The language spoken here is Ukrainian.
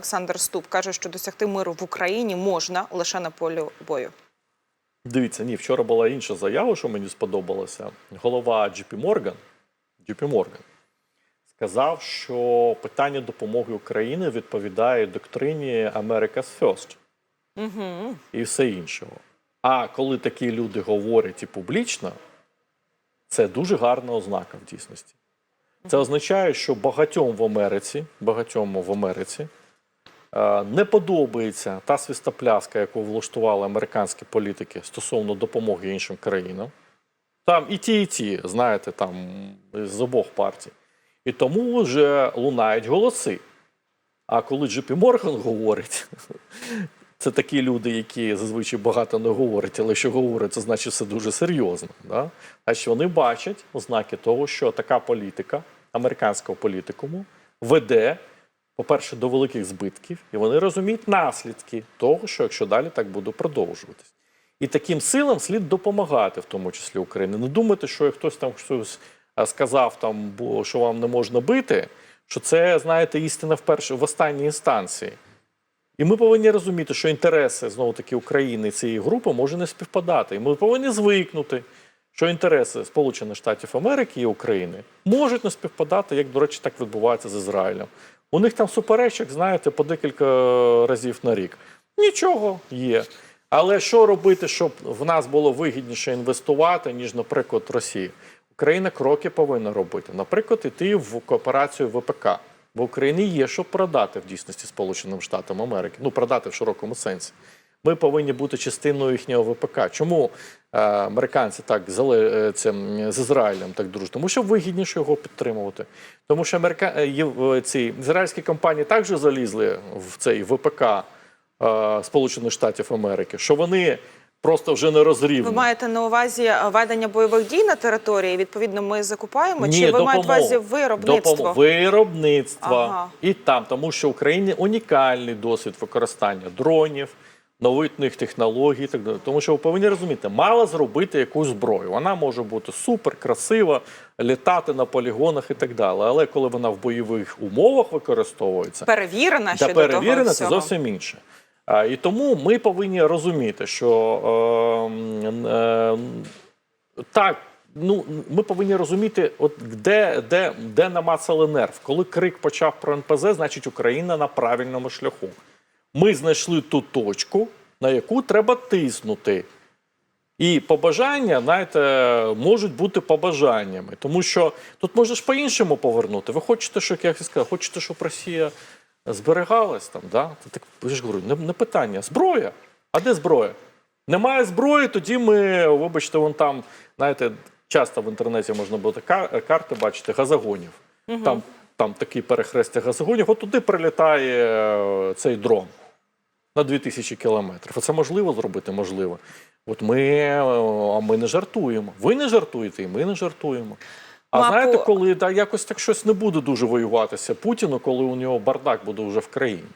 Олександр Ступ каже, що досягти миру в Україні можна лише на полі бою. Дивіться, ні, вчора була інша заява, що мені сподобалося. Голова JP Morgan, JP Morgan сказав, що питання допомоги Україні відповідає доктрині America's First Угу. і все іншого. А коли такі люди говорять і публічно, це дуже гарна ознака в дійсності. Це означає, що багатьом в Америці, багатьом в Америці не подобається та свистопляска, яку влаштували американські політики стосовно допомоги іншим країнам. Там і ті, і ті, знаєте, там з обох партій. І тому вже лунають голоси. А коли JP Morgan говорить, це такі люди, які зазвичай багато не говорять, але що говорять, це значить все дуже серйозно. Да? Значить, вони бачать ознаки того, що така політика американського політикуму веде, по-перше, до великих збитків, і вони розуміють наслідки того, що якщо далі так буде продовжуватись. І таким силам слід допомагати, в тому числі Україні. Не думайте, що хтось там щось сказав, там, що вам не можна бити, що це, знаєте, істина в перш... в останній інстанції. І ми повинні розуміти, що інтереси знову таки України цієї групи може не співпадати. І ми повинні звикнути, що інтереси Сполучених Штатів Америки і України можуть не співпадати, як, до речі, так відбувається з Ізраїлем. У них там суперечок, знаєте, по декілька разів на рік. Нічого є. Але що робити, щоб в нас було вигідніше інвестувати, ніж, наприклад, Росія? Україна кроки повинна робити. Наприклад, іти в кооперацію ВПК. Бо Україні є що продати в дійсності Сполученим Штатам Америки. Ну, продати в широкому сенсі. Ми повинні бути частиною їхнього ВПК. Чому е, американці так зали, е, це, м, з Ізраїлем так дружать? Тому що вигідніше його підтримувати. Тому що америка... е, ці ізраїльські компанії також залізли в цей ВПК Сполучених Штатів Америки, що вони просто вже не розрівні. Ви маєте на увазі ведення бойових дій на території? Відповідно, ми закупаємо. Чи ви маєте на увазі виробництво? Допомогу. Виробництво. Ага. І там, тому що в Україні унікальний досвід використання дронів, новітних технологій. і Так далі. Тому що ви повинні розуміти, мало зробити якусь зброю. Вона може бути супер, красива, літати на полігонах і так далі. Але коли вона в бойових умовах використовується, Перевірена ще до того це всього. зовсім інше. І тому ми повинні розуміти, що е, е, так, ну ми повинні розуміти, от де, де, де намацали нерв. Коли крик почав про НПЗ, значить Україна на правильному шляху. Ми знайшли ту точку, на яку треба тиснути. І побажання, знаєте, можуть бути побажаннями, тому що тут можна ж по-іншому повернути. Ви хочете, щоб як я сказав, хочете, щоб Росія зберігалась там, да? Так я ж говорю, не, не питання. Зброя. А де зброя? Немає зброї, тоді ми, вибачте, вон там, знаєте, часто в інтернеті можна кар- карти бачити газогонів. Там, там такі перехрестя газогонів, от туди прилітає е, цей дрон на 2000 кілометрів. А це можливо зробити? Можливо. От ми, е, а ми не жартуємо. Ви не жартуєте, і ми не жартуємо. А Маку- знаєте, коли да, якось так щось не буде дуже воюватися Путіну, коли у нього бардак буде вже в країні.